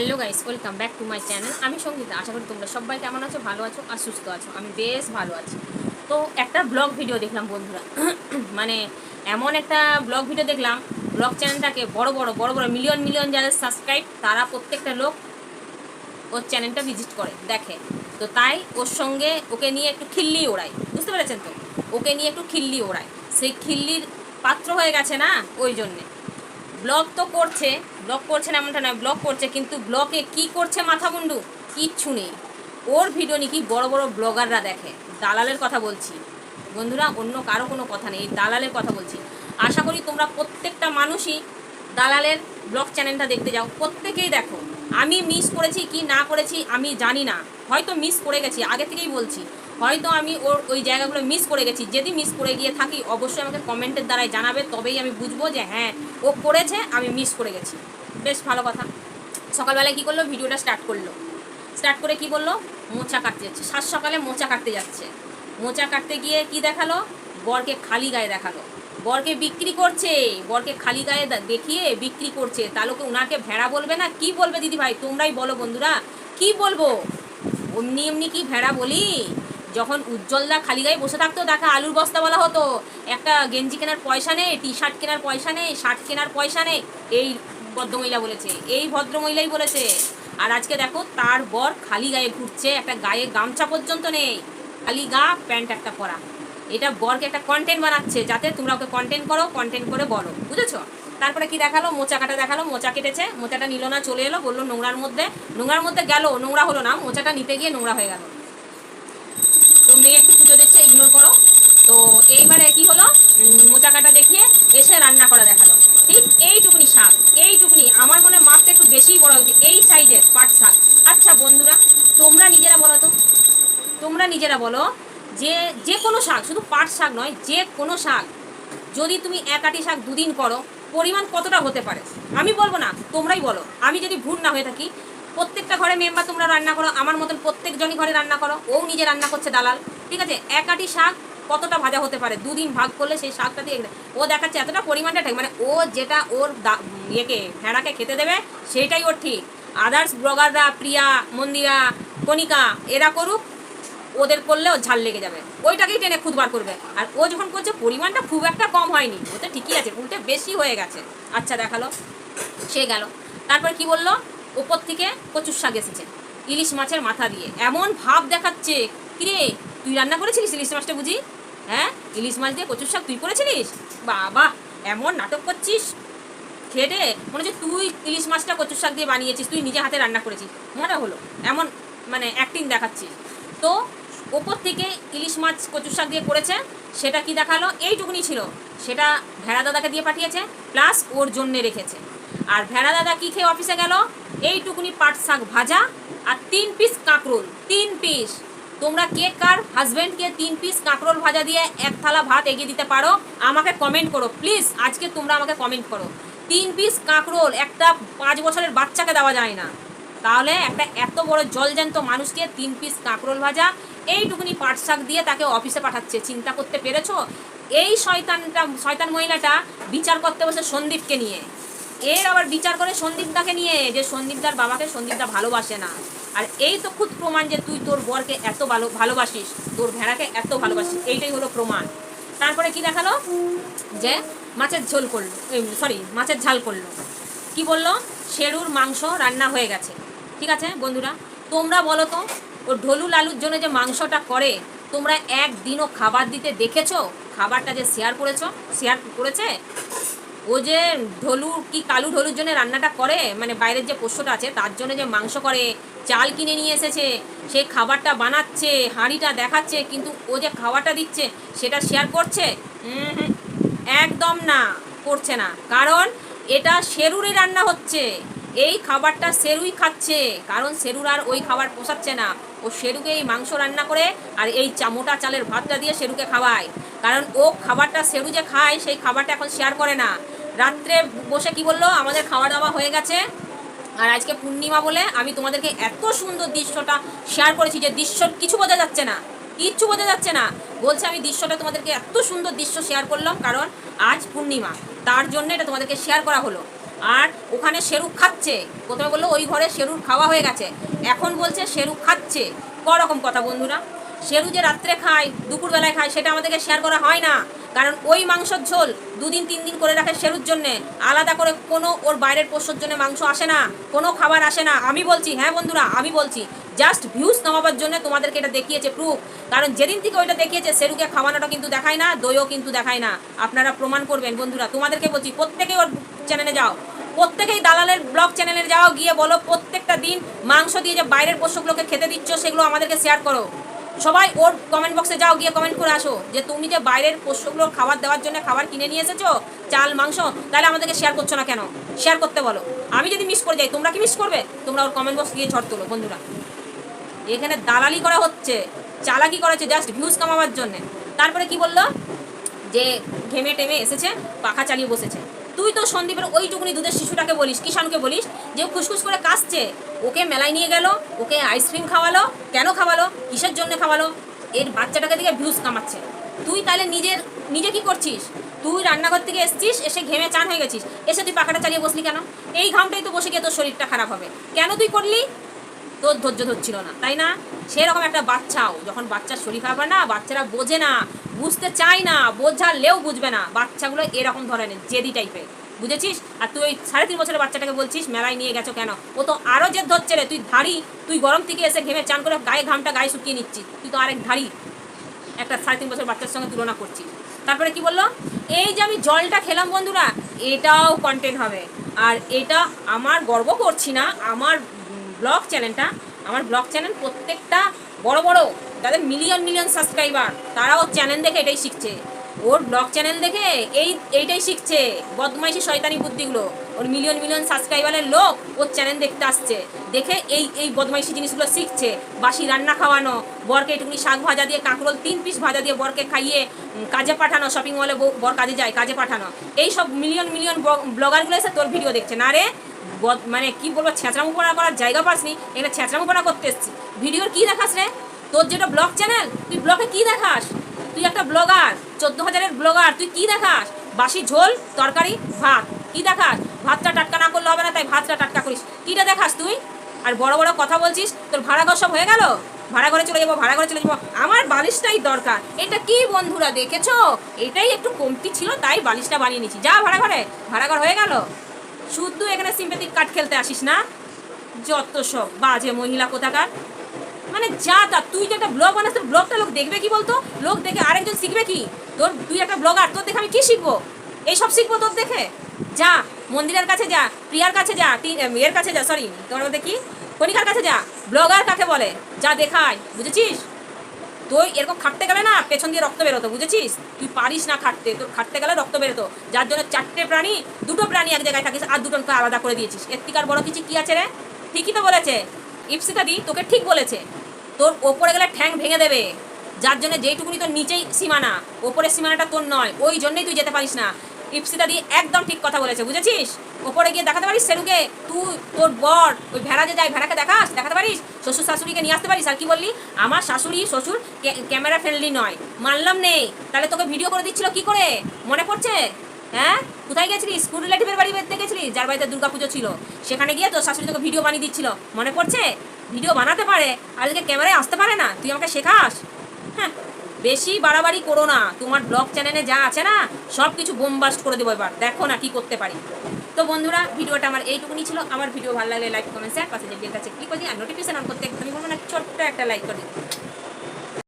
Hello guys welcome back to my channel আমি সঙ্গীতা, আশা করি তোমরা সবাই কেমন আছো? ভালো আছো আর সুস্থ আছো? আমি বেশ ভালো আছি। তো একটা ব্লগ ভিডিও দেখলাম বন্ধুরা। মানে এমন একটা ব্লগ ভিডিও দেখলাম। ব্লগ চ্যানেলটাকে বড় বড় বড় বড় মিলিয়ন মিলিয়ন যাদের সাবস্ক্রাইব তারা প্রত্যেকটা লোক ওর চ্যানেলটা ভিজিট করে। দেখে। তো তাই ওর সঙ্গে ওকে নিয়ে একটু খিল্লি ওড়ায় বুঝতে পেরেছেন তো? ওকে নিয়ে একটু খিল্লি ওড়ায় সেই খিল্লির পাত্র হয়ে গেছে না? ওই জন্যে। ব্লগ তো করছে ব্লগ করছে না এমনটা নয় ব্লগ করছে, কিন্তু ব্লগে কি করছে মাথা মুন্ডু কিচ্ছু নেই। ওর ভিডিও নাকি বড় বড় ব্লগাররা দেখে। দালালের কথা বলছি। বন্ধুরা, অন্য কারও কোনো কথা নেই দালালের কথা বলছি। আশা করি তোমরা প্রত্যেকটা মানুষই দালালের ব্লগ চ্যানেলটা দেখতে যাও। প্রত্যেকেই দেখো, আমি মিস করেছি কি না করেছি আমি জানি না। হয়তো মিস করে গেছি, আগে থেকেই বলছি। হয়তো আমি ওর ওই জায়গাগুলো মিস করে গেছি। যদি মিস করে গিয়ে থাকি, অবশ্যই আমাকে কমেন্টের দ্বারাই জানাবে। তবেই আমি বুঝব যে হ্যাঁ ও করেছে, আমি মিস করে গেছি। বেশ ভালো কথা। সকালবেলায় কী করল? ভিডিওটা স্টার্ট করল। স্টার্ট করে কি বলল? মোচা কাটতে যাচ্ছে। সাত সকালে মোচা কাটতে যাচ্ছে। মোচা কাটতে গিয়ে কি দেখাল? বরকে খালি গায়ে দেখাল। বরকে বিক্রি করছে। বরকে খালি গায়ে দেখিয়ে বিক্রি করছে। তাহলে ওনাকে ভেড়া বলবে না? কি বলবে দিদি ভাই তোমরাই বলো বন্ধুরা। কি বলব? অমনি এমনি কি ভেড়া বলি? যখন উজ্জ্বলদা খালি গায়ে বসে থাকতো, তাকে আলুর বস্তা বলা হতো। একটা গেঞ্জি কেনার পয়সা নেই টি শার্ট কেনার পয়সা নেই, শার্ট কেনার পয়সা নেই, এই ভদ্রমহিলা বলেছে, এই ভদ্রমহিলাই বলেছে। আর আজকে দেখো, তার বর খালি গায়ে ঘুরছে, একটা গায়ে গামছা পর্যন্ত নেই। খালি গা প্যান্ট একটা পরা। এটা বরকে একটা কন্টেন্ট বানাচ্ছে, যাতে তোমরা ওকে কন্টেন্ট করো কন্টেন্ট করে বলো, বুঝেছ? তারপরে কি দেখাল? মোচা কাটা দেখাল, মোচা কেটেছে, মোচাটা নিল না, চলে এলো, বলল নোংরার মধ্যে নোংরার মধ্যে গেল, নোংরা হলো না, মোচাটা নিতে গিয়ে নোংরা হয়ে গেল তো মেয়ে একটু পুজো দিচ্ছে ইগনোর করো তো এইবারে কি হলো? মোচা কাটা দেখিয়ে এসে রান্না করা দেখাল। ঠিক এইটুকুনি শাক এইটুকুনি। আমার মনে মাপটা একটু বেশিই বড় হচ্ছে এই সাইজের পাট শাক। আচ্ছা বন্ধুরা, তোমরা নিজেরা বলো তো। তোমরা নিজেরা বলো যে যে কোনো শাক, শুধু পাট শাক নয়, যে কোনো শাক, যদি তুমি এক আটি শাক দুদিন করো, পরিমাণ কতটা হতে পারে? আমি বলব না, তোমরাই বলো। আমি যদি ভুল না হয়ে থাকি, প্রত্যেকটা ঘরে মেম্বার তোমরা রান্না করো, আমার মতন প্রত্যেকজনই ঘরে রান্না করো, ও নিজে রান্না করছে দালাল। ঠিক আছে? এক আটি শাক কতটা ভাজা হতে পারে? দুদিন ভাগ করলে সেই শাকটা দিয়ে ও দেখাচ্ছে এতটা পরিমাণটা ঠিক মানে ও যেটা ওর ইয়েকে, ভেড়াকে খেতে দেবে, সেইটাই ওর ঠিক। আদার্স ব্লগাররা প্রিয়া, মন্দিরা, কণিকা, এরা করুক, ওদের করলে করলেও ঝাল লেগে যাবে। ওইটাকেই টেনে খুদবার করবে। আর ও যখন করছে, পরিমাণটা খুব একটা কম হয়নি। ওতে ঠিকই আছে, উল্টে বেশি হয়ে গেছে। আচ্ছা দেখাল। সে গেল। তারপর কি বলল? ওপর থেকে কচুর শাক এসেছে, ইলিশ মাছের মাথা দিয়ে। এমন ভাব দেখাচ্ছে, কিরে, তুই রান্না করেছিলিস ইলিশ মাছটা বুঝি? হ্যাঁ? ইলিশ মাছ দিয়ে কচুর শাক তুই করেছিলিস? বাবা, এমন নাটক করছিস। খেটে মনে হচ্ছে তুই ইলিশ মাছটা কচুর শাক দিয়ে বানিয়েছিস, তুই নিজে হাতে রান্না করেছিস। মনে হলো, এমন মানে অ্যাক্টিং দেখাচ্ছিস। তো ওপর থেকে ইলিশ মাছ কচুর শাক দিয়ে করেছে, সেটা কি দেখাল? এইটুকুনি ছিল। সেটা ভেড়া দাদাকে দিয়ে পাঠিয়েছে প্লাস ওর জন্যে রেখেছে। আর ভেড়া দাদা কী খেয়ে অফিসে গেল? এইটুকুনি পাট শাক ভাজা আর তিন পিস কাঁকরোল, তিন পিস তোমরা কে কার হাজব্যান্ডকে তিন পিস কাঁকরোল ভাজা দিয়ে এক থালা ভাত এগিয়ে দিতে পারো? আমাকে কমেন্ট করো প্লিজ আজকে তোমরা আমাকে কমেন্ট করো। তিন পিস কাঁকরোল একটা পাঁচ বছরের বাচ্চাকে দেওয়া যায় না। তাহলে একটা এত বড় জলজ্যান্ত মানুষকে তিন পিস কাঁকরোল ভাজা, এইটুকুনি পাট শাক দিয়ে তাকে অফিসে পাঠাচ্ছে। চিন্তা করতে পেরেছ? এই শয়তানটা, শয়তান মহিলাটা বিচার করতে বসে সন্দীপকে নিয়ে। এর আবার বিচার করে সন্দীপদাকে নিয়ে, যে সন্দীপদার বাবাকে সন্দীপদা ভালোবাসে না। আর এই তো খুদ প্রমাণ যে তুই তোর বরকে এত ভালো, ভালোবাসিস, তোর ভেড়াকে এত ভালোবাসিস, এইটাই হলো প্রমাণ। তারপরে কি দেখাল? যে মাছের ঝোল করল সরি মাছের ঝাল করল। কি বলল? শেরুর মাংস রান্না হয়ে গেছে। ঠিক আছে, বন্ধুরা? তোমরা বলো তো, ও ঢোলু লালুর জন্য যে মাংসটা করে, তোমরা একদিনও খাবার দিতে দেখেছ? খাবারটা যে শেয়ার করেছ, শেয়ার করেছে? ও যে ঢোলু কি কালু ঢোলুর জন্য রান্নাটা করে? মানে বাইরের যে পোষ্যটা আছে, তার জন্য যে মাংস করে, চাল কিনে নিয়ে এসেছে সেই খাবারটা বানাচ্ছে, হাঁড়িটা দেখাচ্ছে, কিন্তু ও যে খাবারটা দিচ্ছে, সেটা শেয়ার করছে? একদম না, করছে না। কারণ এটা শেরুরই রান্না হচ্ছে। এই খাবারটা সেরুই খাচ্ছে। কারণ সেরুর আর ওই খাবার পোষাচ্ছে না। ও শেরুকে এই মাংস রান্না করে আর এই চা, মোটা চালের ভাতটা দিয়ে শেরুকে খাওয়ায়। কারণ ও খাবারটা সেরু যে খায়, সেই খাবারটা এখন শেয়ার করে না। রাত্রে বসে কি বলল? আমাদের খাওয়া দাওয়া হয়ে গেছে। আর আজকে পূর্ণিমা বলে আমি তোমাদেরকে এত সুন্দর দৃশ্যটা শেয়ার করেছি যে দৃশ্য কিছু বোঝা যাচ্ছে না। কিচ্ছু বোঝা যাচ্ছে না। বলছে আমি দৃশ্যটা তোমাদেরকে এত সুন্দর দৃশ্য শেয়ার করলাম, কারণ আজ পূর্ণিমা। তার জন্য এটা তোমাদেরকে শেয়ার করা হলো। আর ওখানে শেরু খাচ্ছে। প্রথমে বলল, ওই ঘরে শেরুর খাওয়া হয়ে গেছে। এখন বলছে, শেরু খাচ্ছে। রকম কথা বন্ধুরা? শেরু যে রাত্রে খায়, দুপুরবেলায় খায়, সেটা আমাদেরকে শেয়ার করা হয় না। কারণ ওই মাংসর ঝোল দুদিন, তিন দিন করে রাখে শেরুর জন্যে। আলাদা করে কোনো ওর বাইরের পোষ্যর জন্য মাংস আসে না, কোনো খাবার আসে না। আমি বলছি হ্যাঁ বন্ধুরা, আমি বলছি জাস্ট ভিউজ নামাবার জন্য তোমাদেরকে এটা দেখিয়েছে প্রুফ কারণ যেদিন থেকে ওইটা দেখিয়েছে, সেরুকে খাওয়ানোটা কিন্তু দেখায় না, দইও কিন্তু দেখায় না। আপনারা প্রমাণ করবেন, বন্ধুরা, তোমাদেরকে বলছি প্রত্যেকে ওর চ্যানেলে যাও। প্রত্যেকেই দালালের ব্লগ চ্যানেলে যাও, গিয়ে বলো, প্রত্যেকটা দিন মাংস দিয়ে যে বাইরের পশুগুলোকে খেতে দিচ্ছ, সেগুলো আমাদেরকে শেয়ার করো। সবাই ওর কমেন্ট বক্সে যাও, গিয়ে কমেন্ট করে আসো যে তুমি যে বাইরের পোষ্যগুলো খাবার দেওয়ার জন্য খাবার কিনে নিয়ে এসেছ, চাল, মাংস, তাহলে আমাদেরকে শেয়ার করছ না কেন? শেয়ার করতে বলো। আমি যদি মিস করে যাই, তোমরা কি মিস করবে? তোমরা ওর কমেন্ট বক্স গিয়ে ঝড় তোলো, বন্ধুরা। এখানে দালালি করা হচ্ছে, চালাকি করা হচ্ছে জাস্ট ভিউজ কামাবার জন্য। তারপরে কি বলল? যে ঘেমে টেমে এসেছে, পাখা চালিয়ে বসেছে। তুই তো সন্দীপের ওইটুকুনি দুধের শিশুটাকে বলিস কিষানকে বলিস, যে খুসখুস করে কাশছে ওকে মেলায় নিয়ে গেল, ওকে আইসক্রিম খাওয়ালো, কেন খাওয়ালো, কিসের জন্য খাওয়ালো, এর বাচ্চাটাকে দিকে ভিউজ কামাচ্ছে। তুই তাহলে নিজের, নিজে কি করছিস? তুই রান্নাঘর থেকে এসছিস, এসে ঘেমে চান হয়ে গেছিস, এসে তুই পাখাটা চালিয়ে বসলি কেন? এই ঘামটাই তো বসে গিয়ে তোর শরীরটা খারাপ হবে। কেন তুই করলি? তোর ধৈর্য ধরছিল না, তাই না? সেরকম একটা বাচ্চাও, যখন বাচ্চার শরীর খারাপ হয় না, বাচ্চারা বোঝে না, বুঝতে চায় না, বোঝালেও বুঝবে না, বাচ্চাগুলো এরকম ধরনের, জেদি টাইপের বুঝেছিস? আর তুই ওই সাড়ে তিন বছরের বাচ্চাটাকে বলছিস, মেলায় নিয়ে গেছো কেন? ও তো আরও জেদ ধরছে রে, তুই ধাড়ি, তুই গরম থেকে এসে ঘেমে চান করে গায়ে ঘামটা গায়ে শুকিয়ে নিচ্ছিস, তুই তো আরেক ধাড়ি, একটা সাড়ে তিন বছর বাচ্চার সঙ্গে তুলনা করছি তারপরে কি বলল? এই যে আমি জলটা খেলাম বন্ধুরা, এটাও কন্টেন্ট হবে, আর এটা আমার গর্ব করছি না, আমার ব্লগ চ্যানেলটা, আমার ব্লগ চ্যানেল প্রত্যেকটা বড় বড়, যাদের মিলিয়ন মিলিয়ন সাবস্ক্রাইবার তারাও চ্যানেল দেখে এটাই শিখছে। ওর ব্লগ চ্যানেল দেখে এই, এইটাই শিখছে, বদমাইশি, শয়তানি বুদ্ধিগুলো। ওর মিলিয়ন মিলিয়ন সাবস্ক্রাইবারের লোক ওর চ্যানেল দেখতে আসছে। দেখে এই এই বদমাইশি জিনিসগুলো শিখছে। বাসি রান্না খাওয়ানো, বরকে একটুখানি শাক ভাজা দিয়ে, কাঁকরোল তিন পিস ভাজা দিয়ে বরকে খাইয়ে কাজে পাঠানো শপিং মলে বর কাজে যায়, কাজে পাঠানো। এই সব মিলিয়ন মিলিয়ন ব্লগারগুলো এসে তোর ভিডিও দেখছে। না রে মানে কি বলব ছেঁচড়ামো পড়া করার জায়গা পাসনি, এখানে ছেঁচড়ামো পড়া করতে এসছি। ভিডিওর কি দেখাস রে? তোর যেটা ব্লগ চ্যানেল, তুই ব্লগে কি দেখাস? তুই একটা ব্লগার, চোদ্দ হাজারের ব্লগার, তুই কি দেখাস? বাসি ঝোল, তরকারি, ভাত, কি দেখাস? ভাতটা টাটকা না করলে হবে না, তাই ভাতটা টাটকা করিস। কিটা দেখাস তুই? আর বড় বড় কথা বলছিস, তোর ভাড়া ঘর সব হয়ে গেল? ভাড়া ঘরে চলে যাব, ভাড়া ঘরে চলে যাব। আমার বালিশটাই দরকার। এটা কি বন্ধুরা দেখেছ? এটাই একটু কমতি ছিল, তাই বালিশটা বানিয়ে নিচ্ছি যা ভাড়া ঘরে, ভাড়া ঘর হয়ে গেল। শুধু এখানে সিম্পেথিক কাট খেলতে আসিস না, যত সব বাজে মহিলা কোথাকার। মানে যা তা, তুই যে একটা ব্লগ বানাস ব্লগটা লোক দেখবে কি বলতো? লোক দেখে আরেকজন শিখবে কি? তোর তুই একটা ব্লগার তোর দেখে আমি কি শিখব? এইসব শিখব তোর দেখে? যা, মন্দিরের কাছে যা, প্রিয়ার কাছে যা এর কাছে যা সরি তোমার মধ্যে কি? কণিকার কাছে যা ব্লগার কাকে বলে? যা দেখায়, বুঝেছিস? তুই এরকম খাটতে গেলে না পেছন দিয়ে রক্ত বেরোতো, বুঝেছিস? তুই পারিস না খাটতে, তোর খাটতে গেলে রক্ত বেরোতো। যার জন্য চারটে প্রাণী, দুটো প্রাণী এক জায়গায় থাকিস আর দুটোকে আলাদা করে দিয়েছিস। এর থেকে আর বড় কিছু কি আছে রে? ঠিকই তো বলেছে। ইপসিতা দি, তোকে ঠিক বলেছে। তোর ওপরে গেলে ঠ্যাং ভেঙে দেবে। যার জন্য যেইটুকুনি তোর নিচেই সীমানা, ওপরের সীমানাটা তোর নয়, ওই জন্যই তুই যেতে পারিস না। ইপসিতা দি একদম ঠিক কথা বলেছে, বুঝেছিস? ওপরে গিয়ে দেখাতে পারিস সেরুকে? তুই, তোর বর, ওই ভেড়া যে যায়, ভেড়াকে দেখাস? দেখাতে পারিস? শ্বশুর শাশুড়িকে নিয়ে আসতে পারিস? আর কি বললি? আমার শাশুড়ি, শ্বশুর ক্যামেরা ফ্রেন্ডলি নয়। মানলাম নেই। তাহলে তোকে ভিডিও করে দিচ্ছিল কি করে? মনে পড়ছে? হ্যাঁ? কোথায় গেছিলি? স্কুল রিলেটিভের বাড়ি বেরতে গেছিলি? যার বাড়িতে দুর্গাপুজো ছিল। সেখানে গিয়ে তোর শাশুড়ি তোকে ভিডিও বানিয়ে দিচ্ছিল। মনে পড়ছে? ভিডিও বানাতে পারে। আর আজকে ক্যামেরায় আসতে পারে না। তুই আমাকে শেখাস? হ্যাঁ। বেশি বাড়াবাড়ি করো না। তোমার ব্লগ চ্যানেলে যা আছে না সব কিছু বোমবাস্ট করে দেবো এবার। দেখো না কি করতে পারি। তো বন্ধুরা, ভিডিওটা আমার এইটুকুনি ছিল। আমার ভিডিও ভালো লাগলে লাইক কমেন্ট শেয়ার পাশে যে বেল কাছে ক্লিক করে আর নোটিফিকেশন অন করতে একদমই বলব না। ছোট্ট একটা লাইক করে দিই